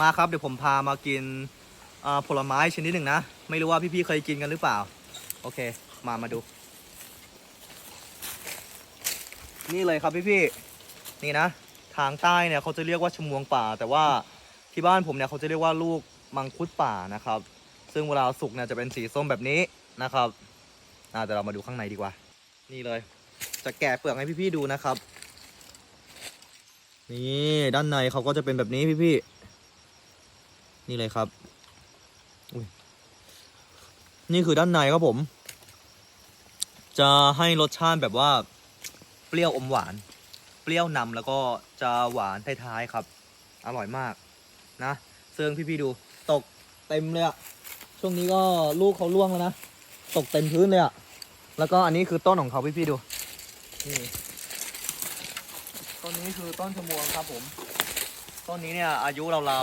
มาครับเดี๋ยวผมพามากินผลไม้ชนิดหนึ่งนะ ไม่รู้ว่าพี่ๆเคยกินกันหรือเปล่า โอเค มามาดู นี่เลยครับพี่ๆนี่นะ ทางใต้เนี่ยเขาจะเรียกว่าชมวงป่า แต่ว่าที่บ้านผมเนี่ยเขาจะเรียกว่าลูกมังคุดป่านะครับ ซึ่งเวลาสุกเนี่ยจะเป็นสีส้มแบบนี้นะครับอ่าเดี๋ยวเรามาดูข้างในดีกว่า นี่เลย จะแกะเปลือกให้พี่ๆดูนะครับ นี่ด้านในเขาก็จะเป็นแบบนี้พี่ๆ นี่เลยครับอุ๊ยนี่คือด้านในครับผม จะให้รสชาติแบบว่า เปรี้ยวอมหวาน เปรี้ยวนำแล้วก็จะหวานท้ายๆครับ อร่อยมากนะซึ่งพี่ๆดูตกเต็มเลยอะช่วงนี้ก็ลูกเขาล่วงแล้วนะ ตกเต็มพื้นเลยอะแล้วก็อันนี้คือต้นของเขาพี่ๆดูนี่ต้นนี้คือต้นชะมวงครับผม ต้นนี้เนี่ยอายุราวๆ